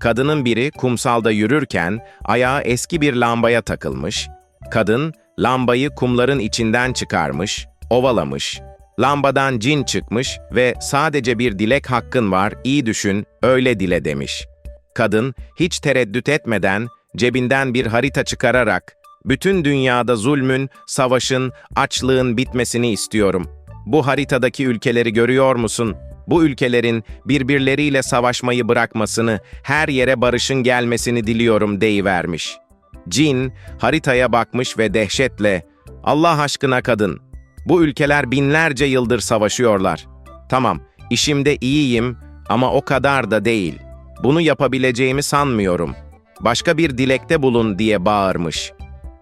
Kadının biri kumsalda yürürken ayağı eski bir lambaya takılmış. Kadın lambayı kumların içinden çıkarmış, ovalamış. Lambadan cin çıkmış ve sadece bir dilek hakkın var, iyi düşün, öyle dile demiş. Kadın hiç tereddüt etmeden cebinden bir harita çıkararak bütün dünyada zulmün, savaşın, açlığın bitmesini istiyorum. Bu haritadaki ülkeleri görüyor musun? Bu ülkelerin birbirleriyle savaşmayı bırakmasını, her yere barışın gelmesini diliyorum deyivermiş. Cin haritaya bakmış ve dehşetle Allah aşkına kadın, bu ülkeler binlerce yıldır savaşıyorlar. Tamam, işimde iyiyim ama o kadar da değil. Bunu yapabileceğimi sanmıyorum. Başka bir dilekte bulun diye bağırmış.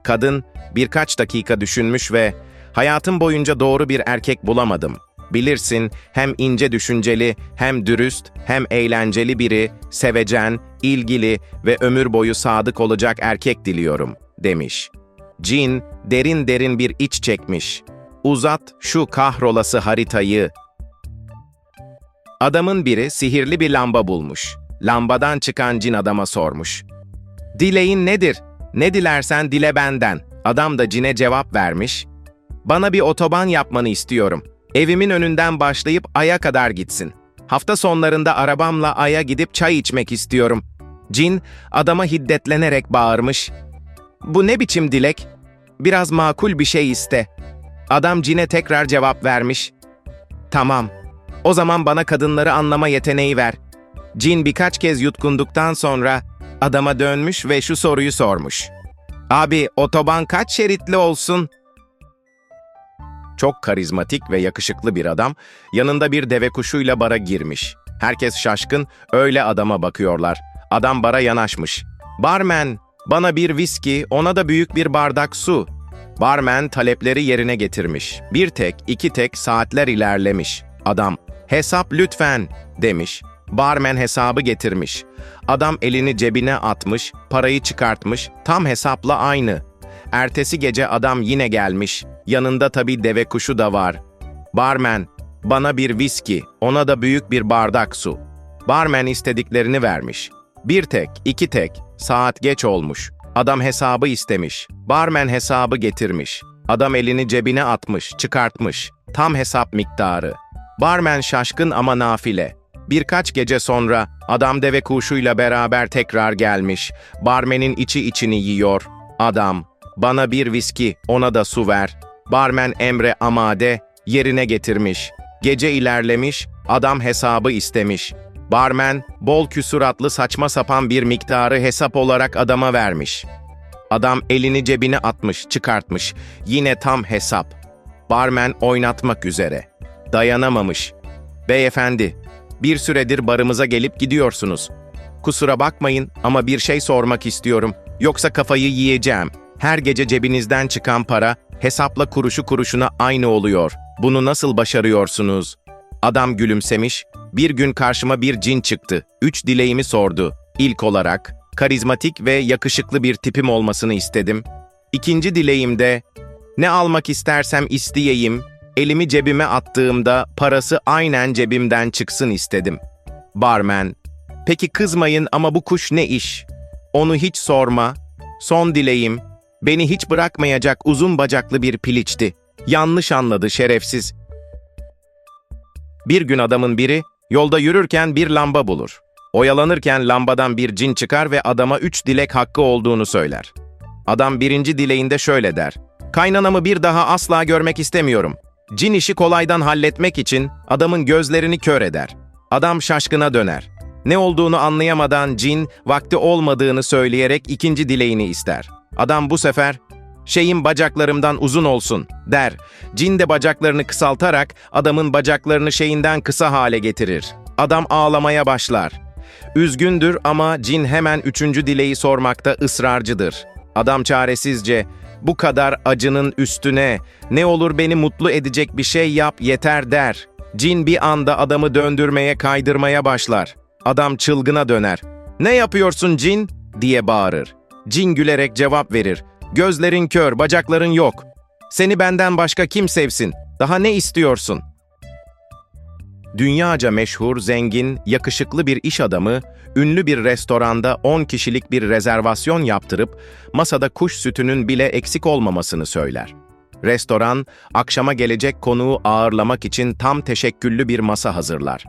Kadın birkaç dakika düşünmüş ve hayatım boyunca doğru bir erkek bulamadım. Bilirsin hem ince düşünceli, hem dürüst, hem eğlenceli biri, sevecen, ilgili ve ömür boyu sadık olacak erkek diliyorum, demiş. Cin derin derin bir iç çekmiş. Uzat şu kahrolası haritayı. Adamın biri sihirli bir lamba bulmuş. Lambadan çıkan cin adama sormuş. Dileğin nedir? Ne dilersen dile benden. Adam da cine cevap vermiş. Bana bir otoban yapmanı istiyorum. Evimin önünden başlayıp Ay'a kadar gitsin. Hafta sonlarında arabamla Ay'a gidip çay içmek istiyorum. Cin adama hiddetlenerek bağırmış. Bu ne biçim dilek? Biraz makul bir şey iste. Adam cine tekrar cevap vermiş. Tamam. O zaman bana kadınları anlama yeteneği ver. Cin birkaç kez yutkunduktan sonra adama dönmüş ve şu soruyu sormuş. Abi otoban kaç şeritli olsun? Çok karizmatik ve yakışıklı bir adam, yanında bir deve kuşuyla bara girmiş. Herkes şaşkın, öyle adama bakıyorlar. Adam bara yanaşmış. Barmen, bana bir viski, ona da büyük bir bardak su. Barmen talepleri yerine getirmiş. Bir tek, iki tek saatler ilerlemiş. Adam, hesap lütfen, demiş. Barmen hesabı getirmiş. Adam elini cebine atmış, parayı çıkartmış, tam hesapla aynı. Ertesi gece adam yine gelmiş. Yanında tabii deve kuşu da var. Barmen, bana bir viski, ona da büyük bir bardak su. Barmen istediklerini vermiş. Bir tek, iki tek, saat geç olmuş. Adam hesabı istemiş. Barmen hesabı getirmiş. Adam elini cebine atmış, çıkartmış. Tam hesap miktarı. Barmen şaşkın ama nafile. Birkaç gece sonra adam deve kuşuyla beraber tekrar gelmiş. Barmenin içi içini yiyor. Adam, bana bir viski, ona da su ver. Barmen emre amade, yerine getirmiş. Gece ilerlemiş, adam hesabı istemiş. Barmen, bol küsuratlı saçma sapan bir miktarı hesap olarak adama vermiş. Adam elini cebine atmış, çıkartmış. Yine tam hesap. Barmen oynatmak üzere. Dayanamamış. Beyefendi, bir süredir barımıza gelip gidiyorsunuz. Kusura bakmayın ama bir şey sormak istiyorum. Yoksa kafayı yiyeceğim. Her gece cebinizden çıkan para hesapla kuruşu kuruşuna aynı oluyor. Bunu nasıl başarıyorsunuz? Adam gülümsemiş. Bir gün karşıma bir cin çıktı. Üç dileğimi sordu. İlk olarak karizmatik ve yakışıklı bir tipim olmasını istedim. İkinci dileğimde ne almak istersem isteyeyim, elimi cebime attığımda parası aynen cebimden çıksın istedim. Barmen, peki kızmayın ama bu kuş ne iş? Onu hiç sorma. Son dileğim, beni hiç bırakmayacak uzun bacaklı bir piliçti. Yanlış anladı şerefsiz. Bir gün adamın biri yolda yürürken bir lamba bulur. Oyalanırken lambadan bir cin çıkar ve adama üç dilek hakkı olduğunu söyler. Adam birinci dileğinde şöyle der. Kaynanamı bir daha asla görmek istemiyorum. Cin işi kolaydan halletmek için adamın gözlerini kör eder. Adam şaşkına döner. Ne olduğunu anlayamadan cin vakti olmadığını söyleyerek ikinci dileğini ister. Adam bu sefer şeyim bacaklarımdan uzun olsun der. Cin de bacaklarını kısaltarak adamın bacaklarını şeyinden kısa hale getirir. Adam ağlamaya başlar. Üzgündür ama cin hemen üçüncü dileği sormakta ısrarcıdır. Adam çaresizce bu kadar acının üstüne ne olur beni mutlu edecek bir şey yap yeter der. Cin bir anda adamı döndürmeye kaydırmaya başlar. Adam çılgına döner. Ne yapıyorsun cin? diye bağırır. Cin gülerek cevap verir. Gözlerin kör, bacakların yok. Seni benden başka kim sevsin? Daha ne istiyorsun? Dünyaca meşhur, zengin, yakışıklı bir iş adamı, ünlü bir restoranda 10 kişilik bir rezervasyon yaptırıp masada kuş sütünün bile eksik olmamasını söyler. Restoran, akşama gelecek konuğu ağırlamak için tam teşekküllü bir masa hazırlar.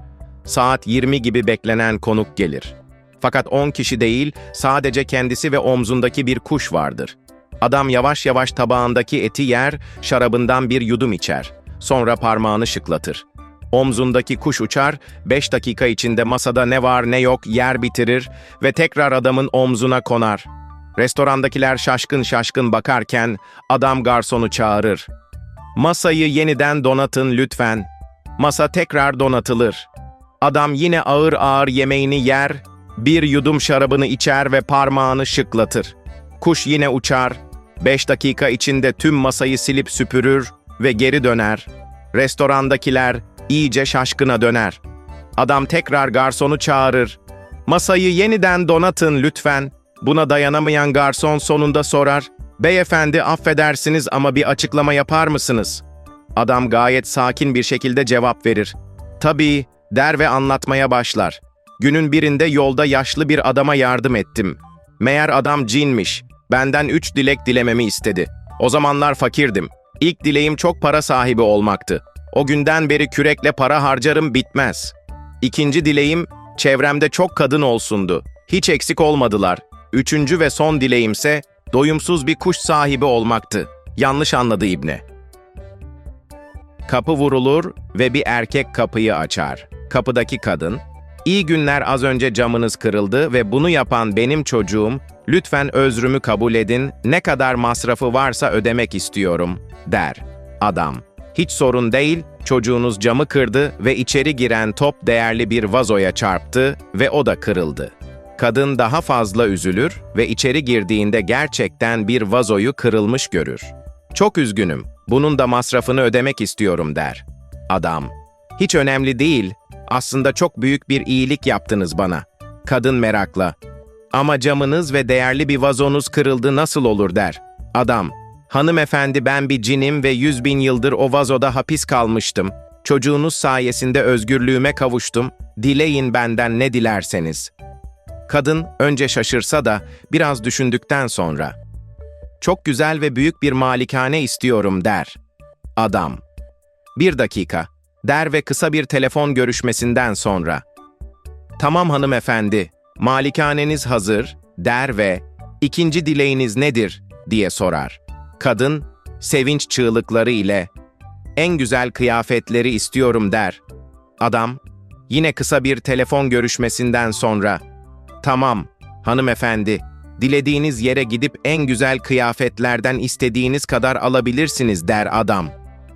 Saat 20 gibi beklenen konuk gelir. Fakat 10 kişi değil, sadece kendisi ve omzundaki bir kuş vardır. Adam yavaş yavaş tabağındaki eti yer, şarabından bir yudum içer. Sonra parmağını şıklatır. Omzundaki kuş uçar, 5 dakika içinde masada ne var ne yok yer bitirir ve tekrar adamın omzuna konar. Restorandakiler şaşkın şaşkın bakarken adam garsonu çağırır. Masayı yeniden donatın lütfen. Masa tekrar donatılır. Adam yine ağır ağır yemeğini yer, bir yudum şarabını içer ve parmağını şıklatır. Kuş yine uçar, beş dakika içinde tüm masayı silip süpürür ve geri döner. Restorandakiler iyice şaşkına döner. Adam tekrar garsonu çağırır. Masayı yeniden donatın lütfen. Buna dayanamayan garson sonunda sorar. Beyefendi affedersiniz ama bir açıklama yapar mısınız? Adam gayet sakin bir şekilde cevap verir. Tabii, der ve anlatmaya başlar. Günün birinde yolda yaşlı bir adama yardım ettim. Meğer adam cinmiş. Benden üç dilek dilememi istedi. O zamanlar fakirdim. İlk dileğim çok para sahibi olmaktı. O günden beri kürekle para harcarım bitmez. İkinci dileğim, çevremde çok kadın olsundu. Hiç eksik olmadılar. Üçüncü ve son dileğimse, doyumsuz bir kuş sahibi olmaktı. Yanlış anladı İbne. Kapı vurulur ve bir erkek kapıyı açar. Kapıdaki kadın, İyi günler az önce camınız kırıldı ve bunu yapan benim çocuğum, lütfen özrümü kabul edin, ne kadar masrafı varsa ödemek istiyorum, der. Adam, hiç sorun değil, çocuğunuz camı kırdı ve içeri giren top değerli bir vazoya çarptı ve o da kırıldı. Kadın daha fazla üzülür ve içeri girdiğinde gerçekten bir vazoyu kırılmış görür. Çok üzgünüm, bunun da masrafını ödemek istiyorum der. Adam, hiç önemli değil, aslında çok büyük bir iyilik yaptınız bana. Kadın merakla. Ama camınız ve değerli bir vazonuz kırıldı nasıl olur der. Adam, hanımefendi ben bir cinim ve yüz bin yıldır o vazoda hapis kalmıştım. Çocuğunuz sayesinde özgürlüğüme kavuştum. Dileyin benden ne dilerseniz. Kadın önce şaşırsa da biraz düşündükten sonra. Çok güzel ve büyük bir malikane istiyorum der. Adam. Bir dakika der ve kısa bir telefon görüşmesinden sonra "Tamam hanımefendi, malikaneniz hazır." der ve "İkinci dileğiniz nedir?" diye sorar. Kadın sevinç çığlıkları ile "En güzel kıyafetleri istiyorum." der. Adam yine kısa bir telefon görüşmesinden sonra "Tamam hanımefendi, dilediğiniz yere gidip en güzel kıyafetlerden istediğiniz kadar alabilirsiniz." der adam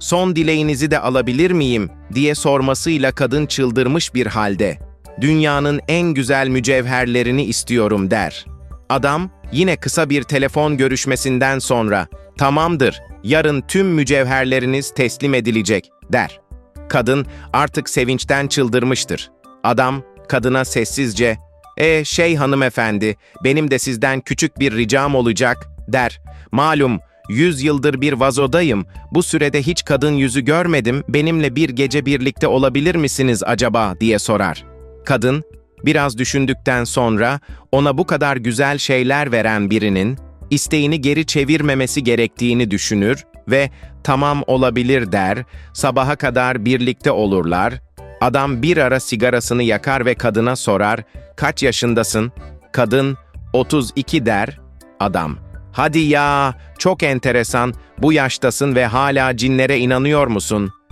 son dileğinizi de alabilir miyim diye sormasıyla kadın çıldırmış bir halde. Dünyanın en güzel mücevherlerini istiyorum der. Adam yine kısa bir telefon görüşmesinden sonra tamamdır yarın tüm mücevherleriniz teslim edilecek der. Kadın artık sevinçten çıldırmıştır. Adam kadına sessizce e şey hanımefendi benim de sizden küçük bir ricam olacak der. Malum Yüz yıldır bir vazodayım. Bu sürede hiç kadın yüzü görmedim. Benimle bir gece birlikte olabilir misiniz acaba diye sorar. Kadın biraz düşündükten sonra ona bu kadar güzel şeyler veren birinin isteğini geri çevirmemesi gerektiğini düşünür ve tamam olabilir der. Sabaha kadar birlikte olurlar. Adam bir ara sigarasını yakar ve kadına sorar. Kaç yaşındasın? Kadın 32 der. Adam Hadi ya, çok enteresan, bu yaştasın ve hala cinlere inanıyor musun?''